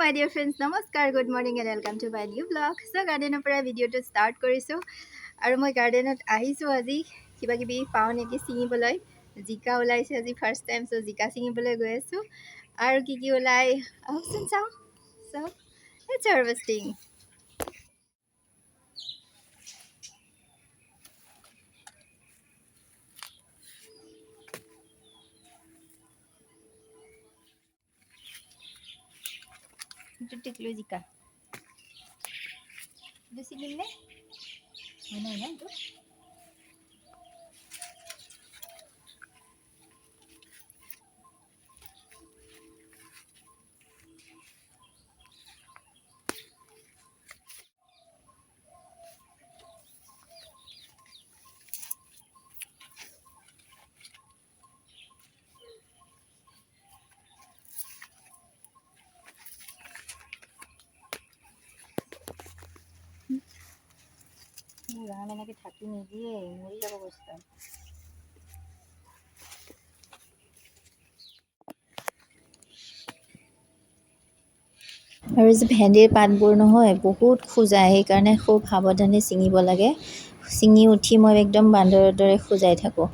মাই dear friends নমস্কাৰ good morning and welcome to my new blog show' গাৰ্ডেনৰ পৰা ভিডিঅ'টো start কৰিছোঁ আৰু মই গাৰ্ডেনত আহিছোঁ আজি। কিবা কিবি পাওঁ নেকি ছিঙিবলৈ। জিকা ওলাইছে আজি ফাৰ্ষ্ট টাইম চ' জিকা ছিঙিবলৈ গৈ আছোঁ। আৰু কি কি ওলাই? আহকচোন চাওঁ। চ' ইটছ হাৰ্ভেষ্টিং এইটো টিকলু জিকা এইটো ছিঙিম নে হয় নহয় ন এইটো মোৰ ৰাম এনেকৈ ঢাকি নিদিয়ে মৰি যাব বস্তু আৰু যে ভেন্দিৰ পাতবোৰ নহয় বহুত খোজায় সেইকাৰণে খুব সাৱধানে ছিঙিব লাগে। ছিঙি উঠি মই একদম বান্দৰৰ দৰে খোজাই থাকোঁ।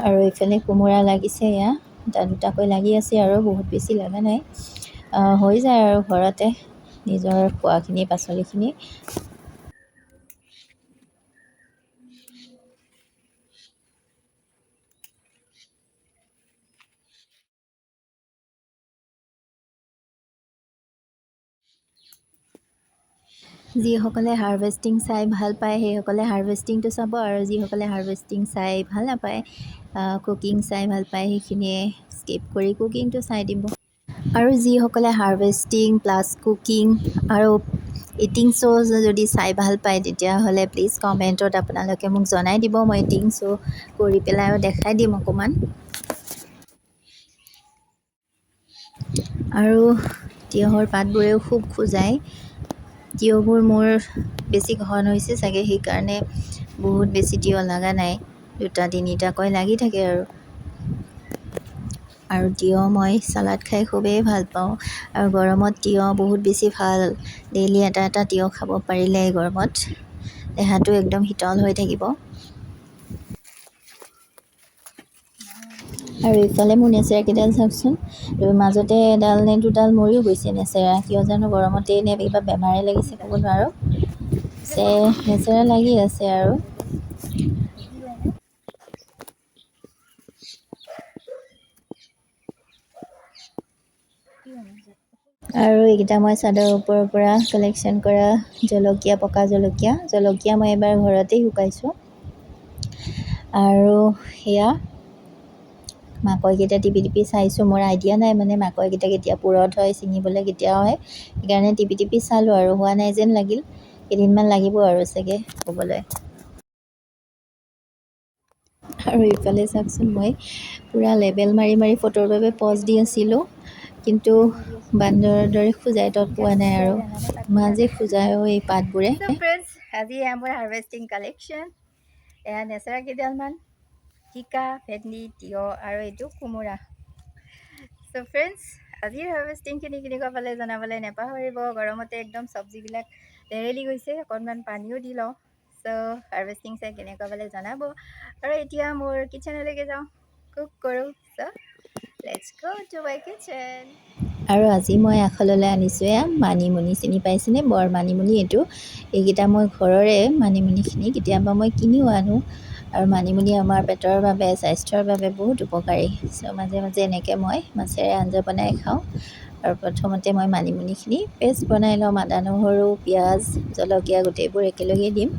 আৰু এইফালে কোমোৰা লাগিছে এয়া এটা দুটাকৈ লাগি আছে আৰু বহুত বেছি লগা নাই। হৈ যায় আৰু ঘৰতে নিজৰ খোৱাখিনি পাচলিখিনি। যিসকলে হাৰ্ভেষ্টিং চাই ভাল পায় সেইসকলে হাৰ্ভেষ্টিংটো চাব আৰু যিসকলে হাৰ্ভেষ্টিং চাই ভাল নাপায় কুকিং চাই ভাল পায় সেইখিনিয়ে স্কিপ কৰি কুকিংটো চাই দিব। আৰু যিসকলে হাৰ্ভেষ্টিং প্লাছ কুকিং আৰু ইটিং শ্ব' যদি চাই ভাল পায় তেতিয়াহ'লে প্লিজ কমেণ্টত আপোনালোকে মোক জনাই দিব মই ইটিং শ্ব' কৰি পেলাইও দেখাই দিম অকণমান। আৰু তিয়ঁহৰ পাতবোৰেও খুব খোজায়। তিয়ঁহবোৰ মোৰ বেছি ঘন হৈছে চাগে সেইকাৰণে বহুত বেছি তিয়ঁহ লগা নাই। দুটা তিনিটাকৈ লাগি থাকে আৰু। আৰু তিয়ঁহ মই চালাড খাই খুবেই ভাল পাওঁ। আৰু গৰমত তিয়ঁহ বহুত বেছি ভাল। ডেইলি এটা এটা তিয়ঁহ খাব পাৰিলে গৰমত দেহাটো একদম শীতল হৈ থাকিব। আৰু ইফালে মোৰ নেচেৰাকেইডাল চাওকচোন। মাজতে এডাল নে দুডাল মৰিও গৈছে নেচেৰা। কিয় জানো গৰমতেই নে কিবা বেমাৰে লাগিছে ক'ব নোৱাৰোঁ। যে নেচেৰা লাগি আছে আৰু। আৰু এইকেইটা মই চাদৰ ওপৰৰ পৰা কালেকশ্যন কৰা জলকীয়া পকা জলকীয়া। জলকীয়া মই এবাৰ ঘৰতেই শুকাইছোঁ। আৰু সেয়া মাকৈকেইটা টিপি টিপি চাইছোঁ। মোৰ আইডিয়া নাই মানে মাকৈকেইটা কেতিয়া পুৰঠ হয় ছিঙিবলৈ কেতিয়া হয় সেইকাৰণে টিপি টিপি চালোঁ আৰু হোৱা নাই যেন লাগিল। কেইদিনমান লাগিব আৰু চাগে হ'বলৈ আৰু ইফালে চাওকচোন মই পূৰা লেবেল মাৰি মাৰি ফটোৰ বাবে পজ দি আছিলোঁ। কিন্তু বান্দৰৰ দৰে খোজাই তত পোৱা নাই আৰু। মাজে খোজায়ো এই পাতবোৰে। আজি হাৰ্ভেষ্টিং কালেকশ্যন এয়া নেচেৰা কেইডালমান। জিকা ভেন্দি তিয়ঁহ আৰু এইটো কোমোৰা চ' ফ্ৰেণ্ডছ আজিৰ হাৰ্ভেষ্টিংখিনি কেনেকুৱা পালে জনাবলৈ নেপাহৰিব। গৰমতে একদম চব্জিবিলাক লেৰেলি গৈছে অকণমান পানীও দি লওঁ। চ' হাৰ্ভেষ্টিং চাই কেনেকুৱা পালে জনাব। আৰু এতিয়া মোৰ কিটচেনলৈকে যাওঁ। কুক কৰোঁ। So' let's go' to my kitchen আৰু আজি মই আখললৈ আনিছোঁ এয়া মানিমুনি। চিনি পাইছেনে? বৰ মানিমুনি এইটো। এইকেইটা মই ঘৰৰে মানিমুনিখিনি। কেতিয়াবা মই কিনিও আনো। আৰু মানিমুনি আমাৰ পেটৰ বাবে স্বাস্থ্যৰ বাবে বহুত উপকাৰী। চ' মাজে মাজে এনেকৈ মই মাছেৰে আঞ্জা বনাই খাওঁ। আৰু প্ৰথমতে মই মানিমুনিখিনি পেষ্ট বনাই ল'ম আদা নহৰু পিঁয়াজ জলকীয়া গোটেইবোৰ একেলগে দিম।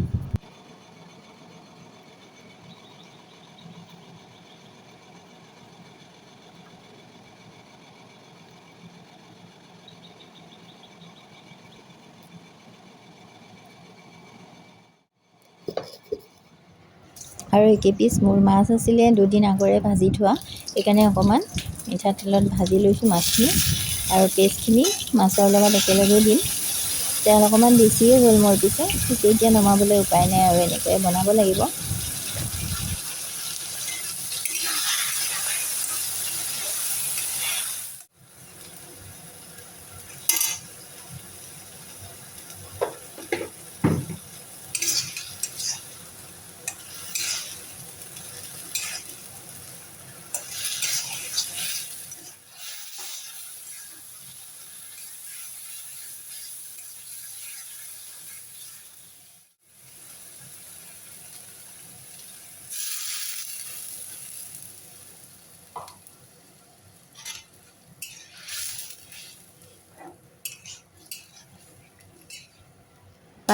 আৰু এইকেইপিচ মোৰ মাছ আছিলে দুদিন আগৰে ভাজি থোৱা। সেইকাৰণে অকণমান মিঠাতেলত ভাজি লৈছোঁ মাছখিনি আৰু পেষ্টখিনি মাছৰ লগত একেলগে দিম। তেল অকণমান বেছিয়ে হ'ল মোৰ পিছে কিন্তু এতিয়া নমাবলৈ উপায় নাই আৰু এনেকৈ বনাব লাগিব।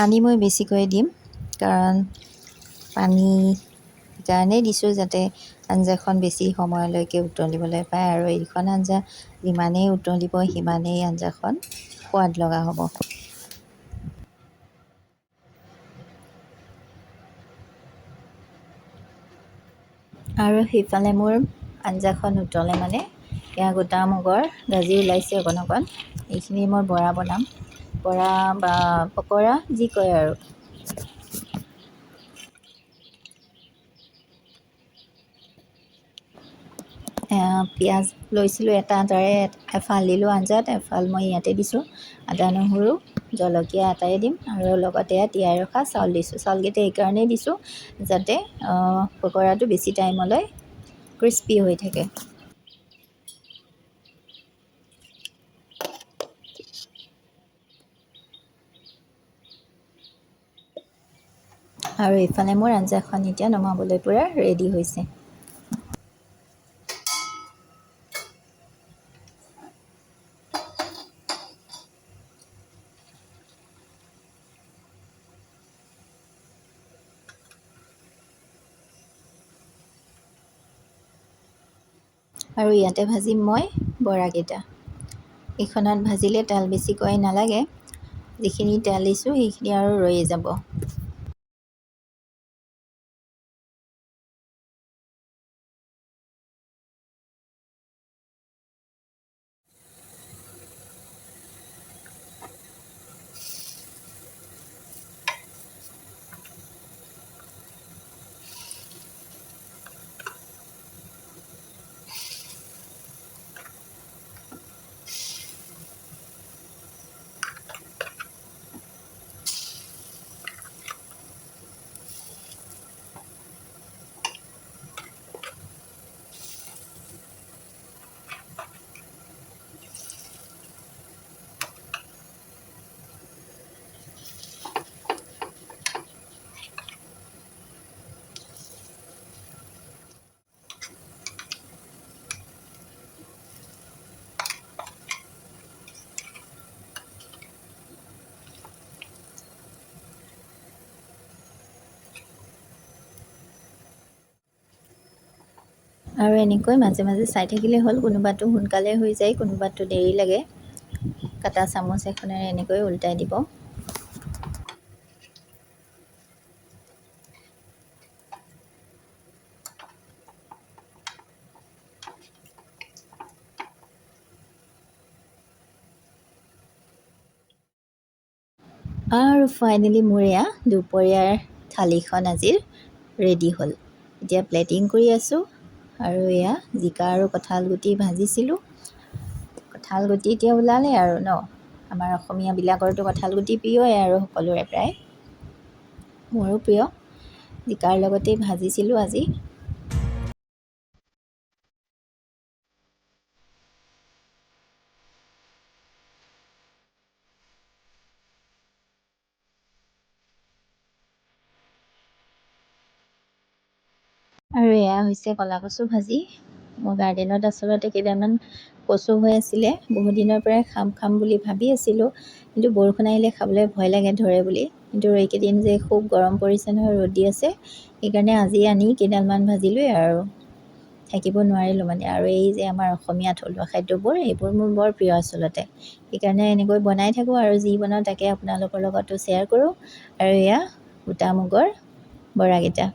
পানী মই বেছিকৈ দিম কাৰণ পানী কাৰণেই দিছোঁ যাতে আঞ্জাখন বেছি সময়লৈকে উতলিবলৈ পায় আৰু এইখন আঞ্জা যিমানেই উতলিব সিমানেই আঞ্জাখন সোৱাদ লগা হ'ব। আৰু সেইফালে মোৰ আঞ্জাখন উতলে মানে এয়া গোটা মুগৰ গাজি ওলাইছে অকণ অকণ এইখিনি মই বৰা বনাম। বৰা বা পকৰা যি কয় আৰু। পিঁয়াজ লৈছিলোঁ এটা তাৰে এফাল দিলোঁ আঞ্জাত এফাল মই ইয়াতে দিছোঁ। আদা নহৰু জলকীয়া এটাই দিম আৰু লগতে তিয়াই ৰখা চাউল দিছোঁ। চাউলকেইটা এইকাৰণেই দিছোঁ যাতে পকৰাটো বেছি টাইমলৈ ক্ৰিস্পি হৈ থাকে। আৰু এইফালে মোৰ আঞ্জাখন এতিয়া নমাবলৈ পূৰা ৰেডি হৈছে। আৰু ইয়াতে ভাজিম মই বৰাকেইটা। এইখনত ভাজিলে তেল বেছিকৈ নালাগে যিখিনি তেল দিছোঁ সেইখিনি আৰু ৰৈয়ে যাব। আৰু এনেকৈ মাজে মাজে চাই থাকিলে হ'ল কোনোবাটো সোনকালে হৈ যায় কোনোবাটো দেৰি লাগে। কাটা চামুচ এখনেৰে এনেকৈ উল্টাই দিব। আৰু ফাইনেলি মোৰ এয়া দুপৰীয়াৰ থালিখন আজিৰ ৰেডি হ'ল। এতিয়া প্লেটিং কৰি আছোঁ। আৰু এয়া জিকা আৰু কঁঠাল গুটি ভাজিছিলোঁ। কঁঠাল গুটি এতিয়া ওলালে আৰু ন? আমাৰ অসমীয়াবিলাকৰতো কঁঠাল গুটি প্ৰিয়ই আৰু সকলোৰে প্ৰায়। মোৰো প্ৰিয়। জিকাৰ লগতেই ভাজিছিলোঁ আজি। এয়া হৈছে ক'লা কচু ভাজি। মোৰ গাৰ্ডেনত আচলতে কেইডালমান কচু হৈ আছিলে। বহুত দিনৰ পৰাই খাম খাম বুলি ভাবি আছিলোঁ। কিন্তু বৰষুণ আহিলে খাবলৈ ভয় লাগে ধৰে বুলি। কিন্তু এইকেইদিন যে খুব গৰম পৰিছে নহয় ৰ'দ দি আছে সেইকাৰণে আজি আনি কেইডালমান ভাজিলোৱে আৰু। থাকিব নোৱাৰিলোঁ মানে। আৰু এই যে আমাৰ অসমীয়া থলুৱা খাদ্যবোৰ এইবোৰ মোৰ বৰ প্ৰিয় আচলতে। সেইকাৰণে এনেকৈ বনাই থাকোঁ আৰু যি বনাওঁ তাকে আপোনালোকৰ লগতো শ্বেয়াৰ কৰোঁ। আৰু এয়া গোটা মুগৰ বৰাকেইটা।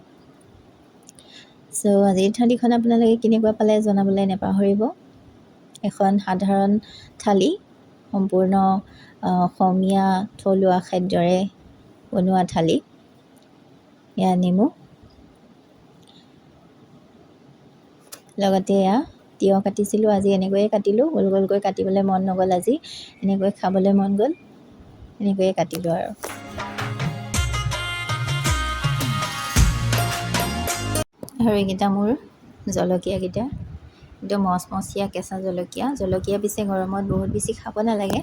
চ' আজিৰ থালিখন আপোনালোকে কেনেকুৱা পালে জনাবলৈ নাপাহৰিব। এখন সাধাৰণ থালি সম্পূৰ্ণ অসমীয়া থলুৱা খাদ্যৰে বনোৱা থালি। এয়া নেমু। লগতে এয়া তিয়ঁহ কাটিছিলোঁ আজি এনেকৈয়ে কাটিলোঁ। গোল গোলকৈ কাটিবলৈ মন নগ'ল আজি। এনেকৈ খাবলৈ মন গ'ল। এনেকৈয়ে কাটিলোঁ আৰু। আৰু এইকেইটা মোৰ জলকীয়াকেইটা একদম মচমচীয়া কেঁচা জলকীয়া। জলকীয়া পিছে গৰমত বহুত বেছি খাব নালাগে।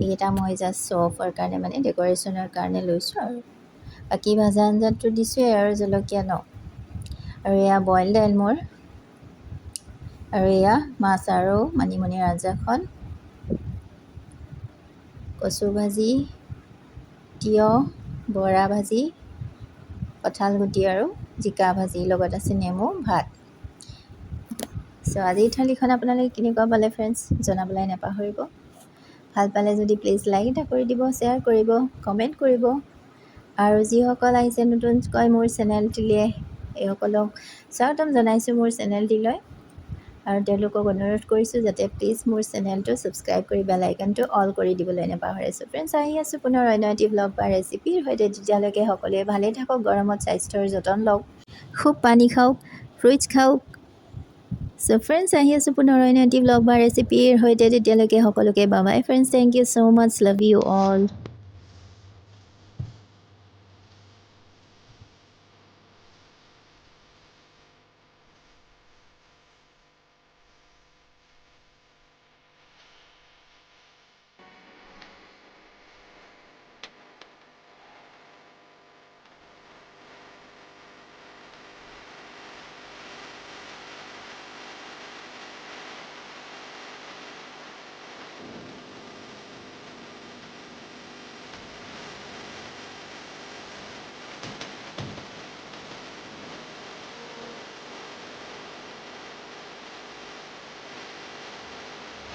এইকেইটা মই জাষ্ট শ্ব' অফৰ কাৰণে মানে ডেক'ৰেশ্যনৰ কাৰণে লৈছোঁ আৰু। বাকী ভাজা আঞ্জাততো দিছোঁৱেই আৰু জলকীয়া ন। আৰু এয়া বইল দাইল মোৰ। আৰু এয়া মাছ আৰু মানিমুনিৰ আঞ্জাখন। কচু ভাজি তিয়ঁহ বৰা ভাজি কঁঠাল গুটি আৰু জিকা ভাজি লগত আছে নেমু ভাত। চ' আজিৰ থালিখন আপোনালোকে কেনেকুৱা পালে ফ্ৰেণ্ডছ জনাবলৈ নাপাহৰিব। ভাল পালে যদি প্লিজ লাইক এটা কৰি দিব শ্বেয়াৰ কৰিব কমেণ্ট কৰিব। আৰু যিসকল আহিছে নতুনকৈ মোৰ চেনেলটিলৈ এইসকলক স্বাগতম জনাইছোঁ মোৰ চেনেলটিলৈ আৰু তেওঁলোকক অনুৰোধ কৰিছোঁ যাতে প্লিজ মোৰ চেনেলটো ছাবস্ক্ৰাইব কৰি বেল আইকনটো অল কৰি দিবলৈ নাপাহৰিছোঁ। ফ্ৰেণ্ডছ আহি আছোঁ পুনৰ অন্য এটি ব্লগ বা ৰেচিপিৰ সৈতে। তেতিয়ালৈকে সকলোৱে ভালে থাকক গৰমত স্বাস্থ্যৰ যতন লওক খুব পানী খাওক ফ্ৰুইটছ খাওক। চ' ফ্ৰেণ্ডছ আহি আছোঁ পুনৰ অন্য এটি ব্লগ বা ৰেচিপিৰ সৈতে। তেতিয়ালৈকে সকলোকে bye bye friends thank you so' much love you all